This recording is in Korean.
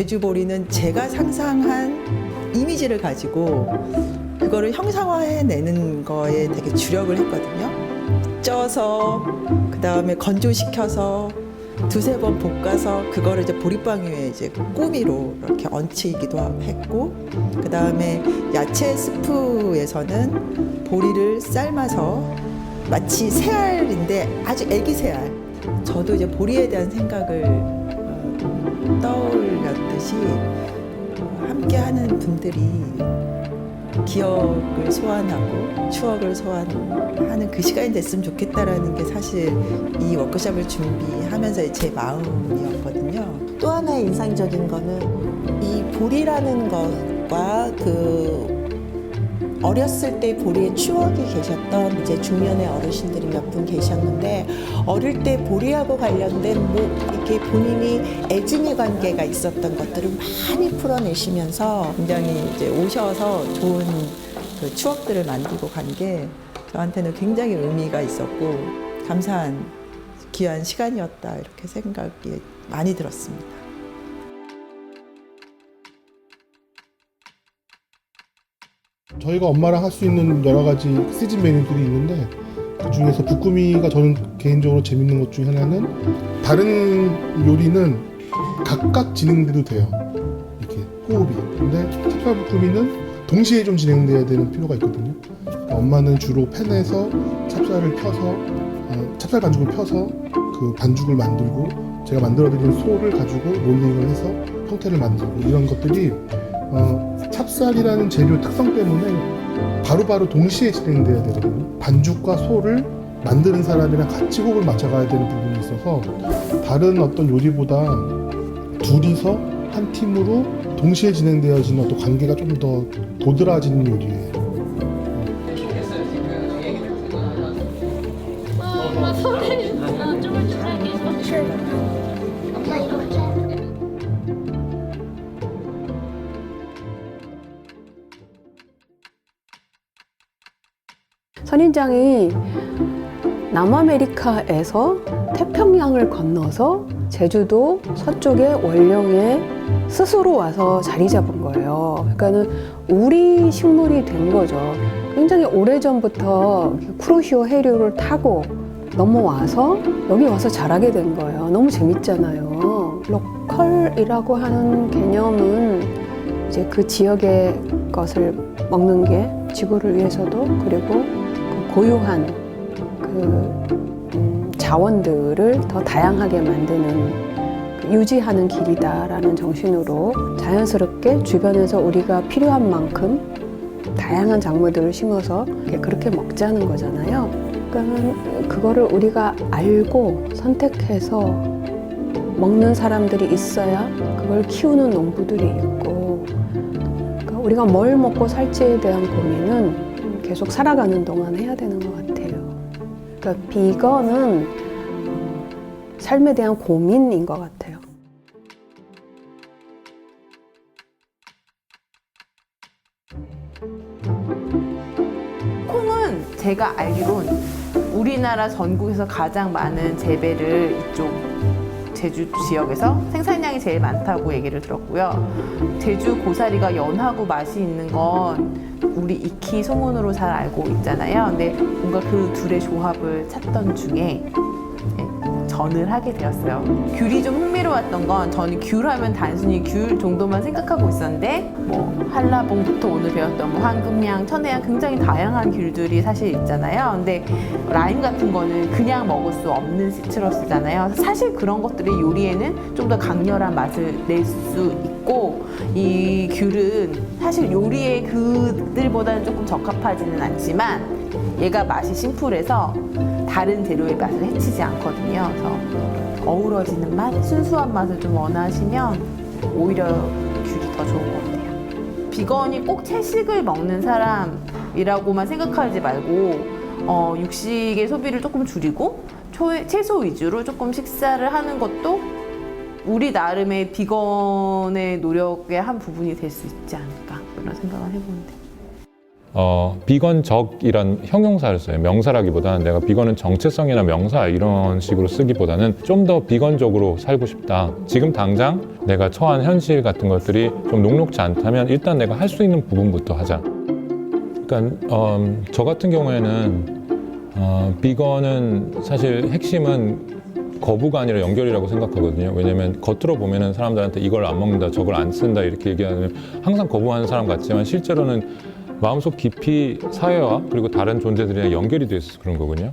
제주보리는 제가 상상한 이미지를 가지고 그거를 형상화해내는 거에 되게 주력을 했거든요. 쪄서 그 다음에 건조시켜서 두세 번 볶아서 그거를 이제 보리빵 위에 이제 꾸미로 이렇게 얹히기도 했고 그 다음에 야채 스프에서는 보리를 삶아서 마치 새알인데 아주 애기 새알. 저도 이제 보리에 대한 생각을 어, 떠올렸듯이 어, 함께하는 분들이 기억을 소환하고 추억을 소환하는 그 시간이 됐으면 좋겠다라는 게 사실 이 워크숍을 준비하면서 제 마음이었거든요. 또 하나 인상적인 거는 이 보리라는 것과 그 어렸을 때 보리의 추억이 계셨던 이제 중년의 어르신들이 몇 분 계셨는데 어릴 때 보리하고 관련된 뭐 이렇게 본인이 애증의 관계가 있었던 것들을 많이 풀어내시면서 굉장히 이제 오셔서 좋은 그 추억들을 만들고 간 게 저한테는 굉장히 의미가 있었고 감사한 귀한 시간이었다 이렇게 생각이 많이 들었습니다. 저희가 엄마랑 할 수 있는 여러 가지 시즌 메뉴들이 있는데 그 중에서 부꾸미가 저는 개인적으로 재밌는 것 중에 하나는 다른 요리는 각각 진행돼도 돼요. 이렇게 호흡이. 근데 찹쌀 부꾸미는 동시에 좀 진행돼야 되는 필요가 있거든요. 그러니까 엄마는 주로 팬에서 찹쌀을 펴서 어, 찹쌀 반죽을 펴서 그 반죽을 만들고 제가 만들어드린 소를 가지고 롤링을 해서 형태를 만들고 이런 것들이 어, 찹쌀이라는 재료 특성 때문에 바로 바로 동시에 진행돼야 되거든요. 반죽과 소를 만드는 사람이랑 같이 호흡을 맞춰가야 되는 부분이 있어서 다른 어떤 요리보다 둘이서 한 팀으로 동시에 진행되어지는 어떤 관계가 좀 더 도드라지는 요리예요. 엄 선인장이 남아메리카에서 태평양을 건너서 제주도 서쪽의 원령에 스스로 와서 자리 잡은 거예요. 그러니까는 우리 식물이 된 거죠. 굉장히 오래전부터 쿠로시오 해류를 타고 넘어와서 여기 와서 자라게 된 거예요. 너무 재밌잖아요. 로컬이라고 하는 개념은 이제 그 지역의 것을 먹는 게 지구를 위해서도 그리고 그 고유한 그 음, 자원들을 더 다양하게 만드는 그 유지하는 길이다라는 정신으로 자연스럽게 주변에서 우리가 필요한 만큼 다양한 작물들을 심어서 그렇게 먹자는 거잖아요. 그러니까 그거를 우리가 알고 선택해서 먹는 사람들이 있어야 그걸 키우는 농부들이 있고 그러니까 우리가 뭘 먹고 살지에 대한 고민은 계속 살아가는 동안 해야 되는 것 같아요. 그러니까 비건은 삶에 대한 고민인 것 같아요. 콩은 제가 알기론 우리나라 전국에서 가장 많은 재배를 이쪽 제주 지역에서 생산량이 제일 많다고 얘기를 들었고요. 제주 고사리가 연하고 맛이 있는 건 우리 익히 소문으로 잘 알고 있잖아요. 근데 뭔가 그 둘의 조합을 찾던 중에 예, 전을 하게 되었어요. 귤이 좀 흥미로웠던 건 저는 귤 하면 단순히 귤 정도만 생각하고 있었는데 뭐 한라봉부터 오늘 배웠던 뭐 황금향, 천혜향 굉장히 다양한 귤들이 사실 있잖아요. 근데 라임 같은 거는 그냥 먹을 수 없는 시트러스잖아요. 사실 그런 것들이 요리에는 좀 더 강렬한 맛을 낼 수 있고 이 귤은 사실 요리에 그들보다는 조금 적합하지는 않지만 얘가 맛이 심플해서 다른 재료의 맛을 해치지 않거든요. 그래서 어우러지는 맛, 순수한 맛을 좀 원하시면 오히려 귤이 더 좋은 것 같아요. 비건이 꼭 채식을 먹는 사람이라고만 생각하지 말고 어, 육식의 소비를 조금 줄이고 초- 채소 위주로 조금 식사를 하는 것도 우리 나름의 비건의 노력의 한 부분이 될 수 있지 않을까 그런 생각을 해보는데. 어, 비건적이란 형용사를 써요. 명사라기보다는 내가 비건은 정체성이나 명사 이런 식으로 쓰기보다는 좀 더 비건적으로 살고 싶다. 지금 당장 내가 처한 현실 같은 것들이 좀 녹록지 않다면 일단 내가 할 수 있는 부분부터 하자. 그러니까 어, 저 같은 경우에는 어, 비건은 사실 핵심은 거부가 아니라 연결이라고 생각하거든요. 왜냐면 겉으로 보면은 사람들한테 이걸 안 먹는다, 저걸 안 쓴다 이렇게 얘기하면 항상 거부하는 사람 같지만 실제로는 마음속 깊이 사회와 그리고 다른 존재들이랑 연결이 돼 있어서 그런 거거든요.